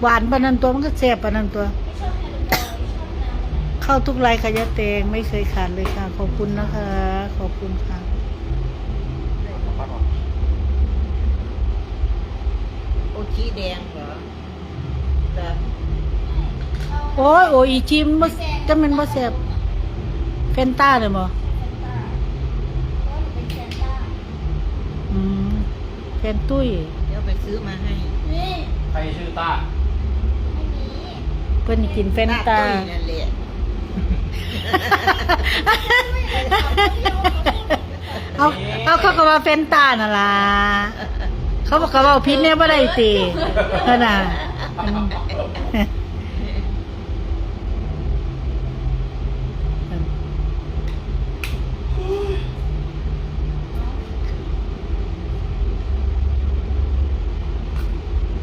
หวานปานนันตัวมันก็แซ่บปานนันตัวไม่ชอบแฮมเบอร์เกอร์ชอบน้ำเข้าทุกไลน์ค่ะยะแตงไม่เคยขาดเลยค่ะ ขอบคุณนะคะ ขอบคุณค่ะโอชีแดงเหรอแต่โอ้ยโอ้ยอีจิมบ่จะเป็นบ่แซ่บเฟนต้าเลยบ่แฟนต้าเพราะว่าหนูเป็นแฟนต้าอืมแฟนตุ้ย เดี๋ยวไปซื้อมาให้นี่ใครชื่อต้าไม่มีเพิ่นกินแฟนต้าตุ้ยนั่นแหละเอาเอาเขาก็ว่าเฟนต้านั่นล่ะเขาบอกเขาว่าพิษเนี่ยบ่ได้ติเท่าน่ะอืม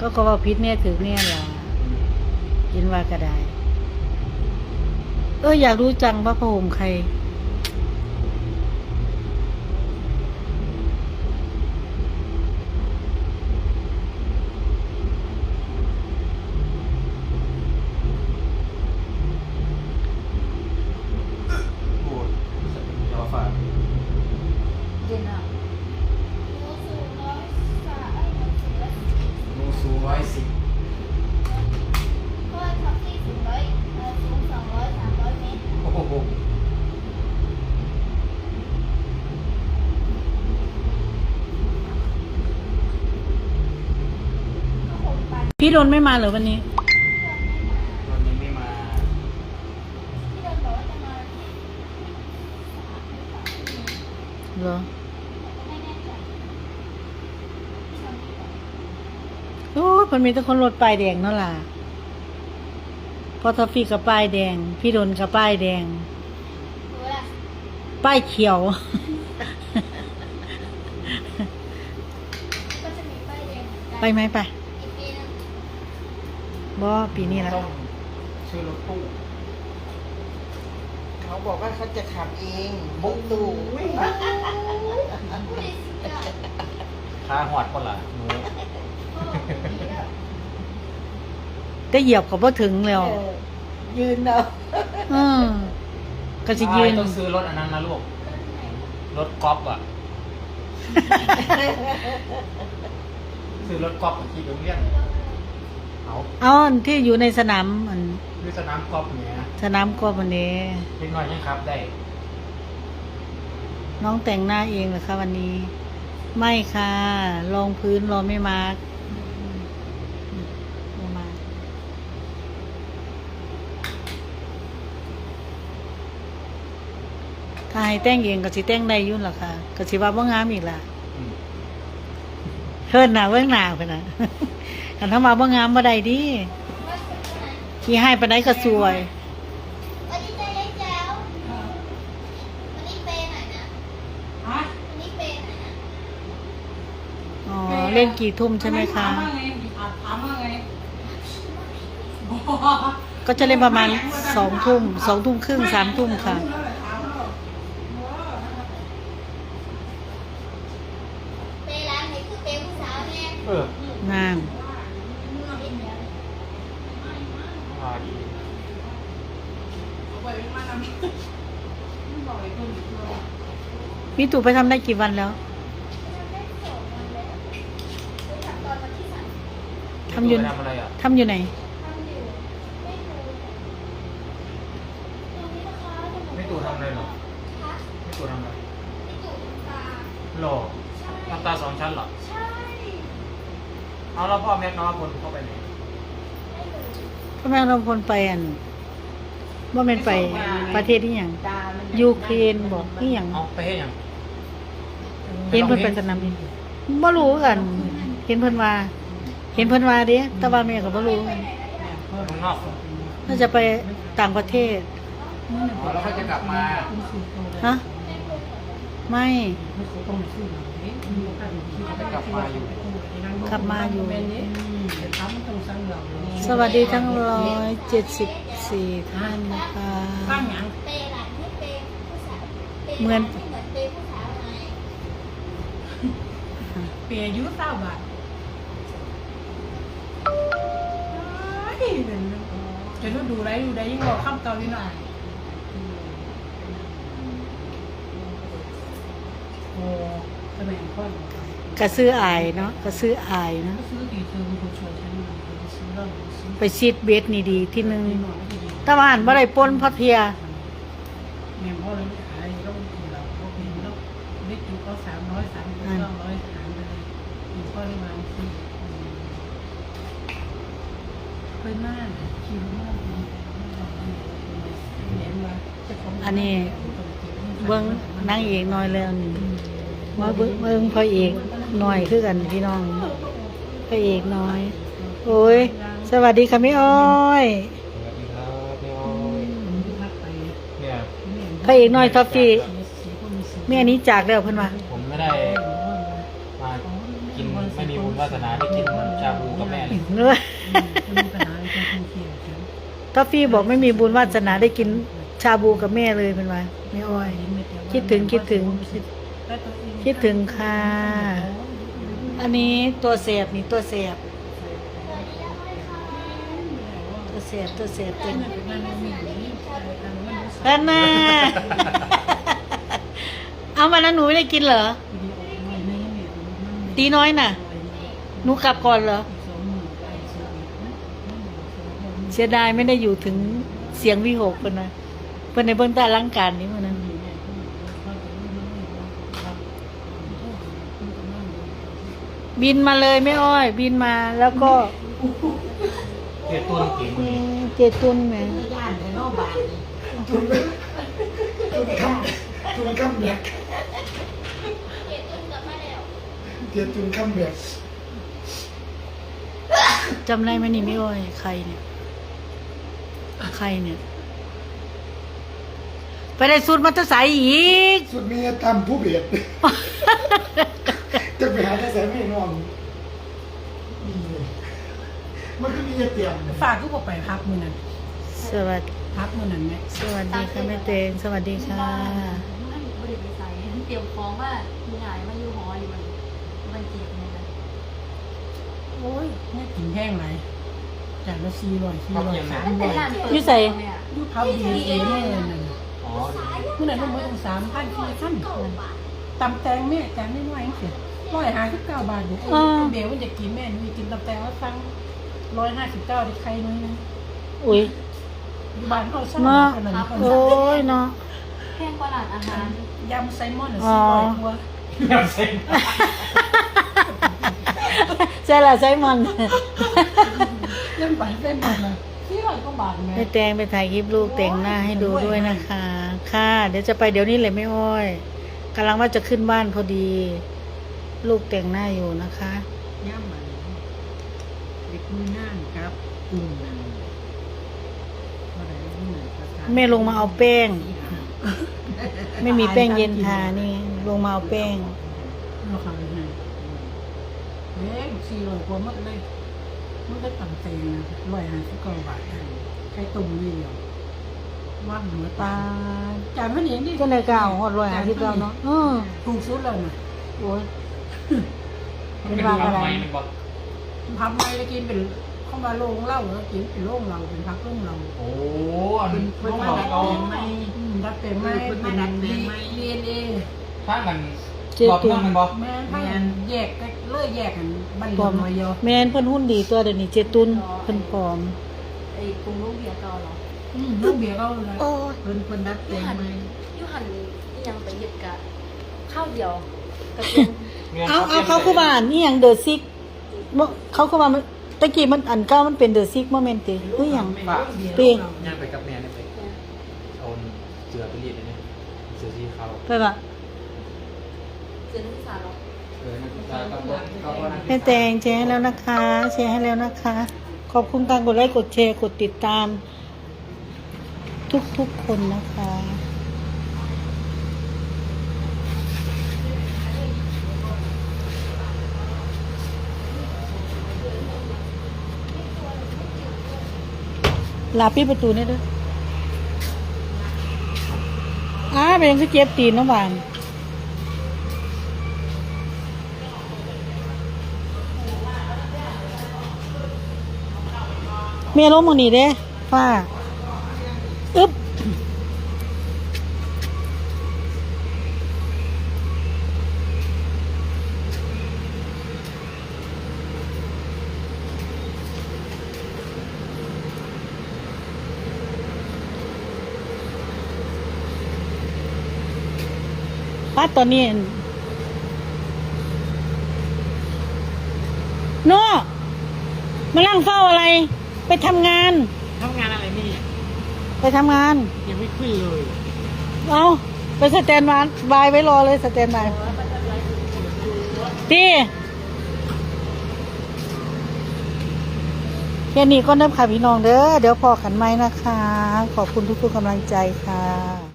ก็เขาว่าพิษเนี่ยถือเนี่ยล่ะกิ นว่าก็ได้เอออยากรู้จังว่าพระห่มใคร พูดยอฝาก หนูสูงร้อยสามเอ้ยหนูสูงร้อย นูซูร้อยสิบ ก็ท็อปซี่สูงร้อยเอ่อสูงสองร้อยสามร้อยเมตร โอ้โห ก็คงปัน พี่โดนไม่มาเหรอวันนี้วันนี้ไม่มาที่โดนบอกว่าจะมาที่สามหรือเปล่าไม่มีเหรอไม่แน่ใจที่ทำที่บอกโอ้ยมันมีแต่คนรถป้ายแดงเนั่นล่ะพอทอฟฟี่กับป้ายแดง พี่โดนกับป้ายแดงรู้ละป้ายเขียวก็จะมีป้ายแดงเหมือนกันไปไหมไปอีกปีนึง บอปีนี้ละต้องชื่อรถตู้เขาบอกว่าเขาจะขับเองบุกตู้ผู้ใดสิกะค้าหอดคนละหนูก็ดีแล้วได้เหยียบกับว่าถึงแล้วเออยืนเอาอืมก็จะยืนต้องซื้อรถอันนั้นนะลูก รถกอล์ฟอะ ซื้อรถกอล์ฟมาขี่โรงเรียน เอาเอาอันที่อยู่ในสนามอันคือสนามกอล์ฟเนี่ยสนามกอล์ฟวันนี้ เล็กน้อยยังครับได้น้องแต่งหน้าเองเหรอคะวันนี้ ไม่ค่ะลองพื้นรอไม่มาร์กไม่มาร์คถ้าให้แต่งเองก็สิแต่งได้อยุ่นหรอค่ะก็สิว่าบ่งามอีกล่ะอืม เฮิ่นหน้าเบิ่งหน้าเพิ่นน่ะ คันถ้ามาบ่งามบ่ได้ดิขี้ให้ปานใดก็สวย วันนี้ใจเย็นแจ๋ววันนี้เปย์หน่อยนะวันนี้เปย์หน่อยนะอ๋อ เล่นกี่ทุ่มใช่ไหมคะ ถามว่าไงถามว่าไงก็จะเล่นประมาณสองทุ่มสองทุ่มครึ่งสามทุ่มค่ะ เปย์ร้านไหนคือเปย์ผู้สาวเนี่ย เออ งาม มาดี พี่ตู่ไปทำได้กี่วันแล้วได้สองวันแล้วไปทำตอนวันที่สามทำอยู่ไปทำอะไรอะทำอยู่ไหนทำอยู่ไม่รู้ตรงนี้นะคะจะหไม่ตู่ทำอะไรหรอคะไม่ตู่ทำอะไรไม่ตู่ตรงตาหล่อใช่น้ำตาสองชั้นเหรอใช่เอาแล้วพ่อแม็กน้องคนเข้าไปไหนไม่รู้พ่อแม่เราคนไปอัน ว่าเป็นไปประเทศที่อย่างตามันยูเครนบอกที่อย่างเอาไปให้ยังเห็นเพิ่นไปสนามบินบ่รู้กันเห็นเพิ่นว่า เห็นเพิ่นว่าเด้แต่ว่าแม่ก็บ่รู้กันเมืองนอกน่าจะไปต่างประเทศอ๋อแล้วเขาจะกลับมาฮะไม่จะกลับมาอยู่กลับมาอยู่ สวัสดีทั้งร้อยเจ็ดสิบ สี่ท่านนะคะตั้งหยังเปย์หลานไม่เปย์ผู้สาวปย์เหมือนไม่เหมือนเปย์ผู้สาวไงเปียอายุเศร้าบาทเป็นจะรู้ดูไรดูได้ยิ่งบอกข้ามเกาหลีหน่อยโอ้ทำไมพ่อกระซื้ออายเนาะกระซื้ออายเนาะก็ซื้อดีเธอเป็นคนช่วยฉันมาซื้อเรื่องซื้อไปซีดเบสนี่ดีที่หนึงหน่อยก็ดี ตะวันบ่ได้ปนพัทยาแม่พ่อเลยไม่ขายก็กินเราก็กินแล้วได้จุก็สามร้อยสามร้อยสองร้อยหารไปเลยกินพ่อได้มาสิเคยมากคิวมากอันนี้ เบิ่งนางเอกน้อยแล้วนี่มาเบิ่งเบิ่งพระเอกน้อยคือกันพี่น้องพระเอกน้อย โอ้ย สวัสดีค่ะแม่อ้อย สวัสดีครับพี่อ้อย พักไป เนี่ย พระเอกน้อยท็อฟฟี่แม่นี้จากแล้วเพิ่นว่าผมไม่ได้มากินไม่มีบุญวาสนาได้กินชาบูกับแม่เลยเนื้อท็อฟฟี่บอกไม่มีบุญวาสนาได้กินชาบูกับแม่เลยเพิ่นว่าแม่อ้อย คิดถึงคิดถึง คิดคิดถึงค่ะ อันนี้ตัวเสียบนี่ตัวเสียบตัวเสียบตัวเสียบเต็ม แล้วน่าเอามาแล้วหนูไม่ได้กินเหรอ ตีน้อยน่ะ หนูกลับก่อนเหรอ เสียดายไม่ได้อยู่ถึงเสียงวิหกเพิ่นนะเพิ่นในเบื้องใต้ร่างการนี้มันนั้นบินมาเลยไม่อ้อย บินมาแล้วก็เกตุนกินอืมเจตุนแหม ย่านแต่นอกบ้าน จุนคัมแบกเกตุนกลับมาแล้วเดียจุนคัมแบกจำได้ไหมนี่ไม่อ้ยใครเนี่ยใครเนี่ย ไปได้สูตรมัตสายอีกสุดมีตามผู้เบียดจะไปหาแต่แสไม่นอนมันก็มีเตียงฝากก็บอกไปพักมือนั้นสวัสดี พักมือนั้นไหมสวัสดีค่ะแม่เตงสวัสดีค่ะไม่ไม่ได้ไปใส่เตรียมของว่ามีหายมาอยู่หออยู่มันมันเจ็บเนี่ยนะโอ้ยแม่กินแห้งไหนจากละสี่ร้อยสี่ร้อยสามแต่ร้อยร้านเปิดอยู่ใส่เนี่ยยูพับดีเอแม่นั่นอ๋อเมื่อไหร่ลงมาตั้งสามพันสี่พันตำแตงแม่แตงไม่น้อยเสียร้อยห้าสิบเก้าบาทอยู่เออเบลมันจะกินแม่หนูกินตำแตงแล้วฟังร้อยห้าสิบเก้าที่ใครน้อยนึงอุ้ยอยู่ บ้านเขาสร้างเนาะขนาดนี้โอ้ยเนาะแพงกว่าร้านอาหารยำไซมอนสี่ร้อยกว่าแบบเซ็งใช่ละใช่มันยำไปไซมอนเลยสี่ร้อยกว่าบาทแม่แม่แตงไปถ่ายคลิปลูกแต่งหน้าให้ดูด้วยนะคะ ค่ะ เดี๋ยวจะไปเดี๋ยวนี้เลยไม่อ้อยกำลังว่าจะขึ้นบ้านพอดี ลูกแต่งหน้าอยู่นะคะย่ำมันเด็กมือนั่งครับกลุ่ม แม่ลงมาเอาแป้ง ไม่มีแป้งเย็นทานี่ ลงมาเอาแป้งเราขายให้เอ๊ะสี่ร้อยกว่าหมดเลยมันได้ตำแตงร้อยห้าสิบเก้าบาทใช้ตุ่มนี่เดียวว่าหัวปลาตาจานมันเองดิก็เลยกล่าวหอดรอยหาที่เราเนาะเออถูกสุดเลยนะโอ้ยเป็เป็นนว่าว่าอะไรไม่เป็นบอกพับไม่ได้กินเป็น เข้ามาโรงเหล้าแล้วกินเป็นโรงเราเป็นพักโรงเราโอ้อันเป็นนี้เพิ่นต้องมาบอกดัดเอาแปลงไหมอืมดัดเป็นไม่เป็นดีเอ็นเอถ้ามันเจ๊รอบตุ้เมืองมันบอกแม่ถ้าแยกเลิกแยกกันบ้านปลเรืออมนมาเยอะแมนเพิ่นหุ้นดีตัวเดี๋ยวนี้เจตุนเพิ่นปลอมไอ้กรุงลูกเบียร์เก่าเหรออืมลูกเบียร์เราเลยโอ้ยเพิ่นเพิ่นดัดแปลยูงหันไหมยูหันที่ยังไปเย็ดกะข้าวเดียวกระเทียมเอาเอาเขาคือว่าอันนี่ยังเดอะซิกบ่เขาคือว่ามัน ตะกี้มันอันเก้ามันเป็นเดอะซิกโมเมนต์ติหรือหยังฝากติ ย่างไปกับแม่เนี่ยไปเอาเสือไปรีดเลยเนี่ยเสือสีขาวไปว่าเจอที่สามเหรอเออนั่นก็ก็ก็ก็นั่นแม่แตงแชร์ให้แล้วนะคะ แชร์ให้แล้วนะคะ ขอบคุณการกดไลค์กดแชร์กดติดตาม ทุกทุกๆคนนะคะ ลาปิดประตูนี่ด้วยอ้าเป็นยังคือเจ็บตีนน้องบานเมียล้มมือนี่เด้ฟ้าอึ๊บ ป้าตอนนี้โน่มานั่งเฝ้าอะไร ไปทำงาน ทำงานอะไรนี่ไปทำงาน ยังไม่ขึ้นเลยเอาไปสแตนบายบายไว้รอเลยสแตนบายตีแค่นี้ก็เริ่มค่ะพี่น้องเด้อ เดี๋ยวพอกันไหมนะคะ ขอบคุณทุกๆกำลังใจค่ะ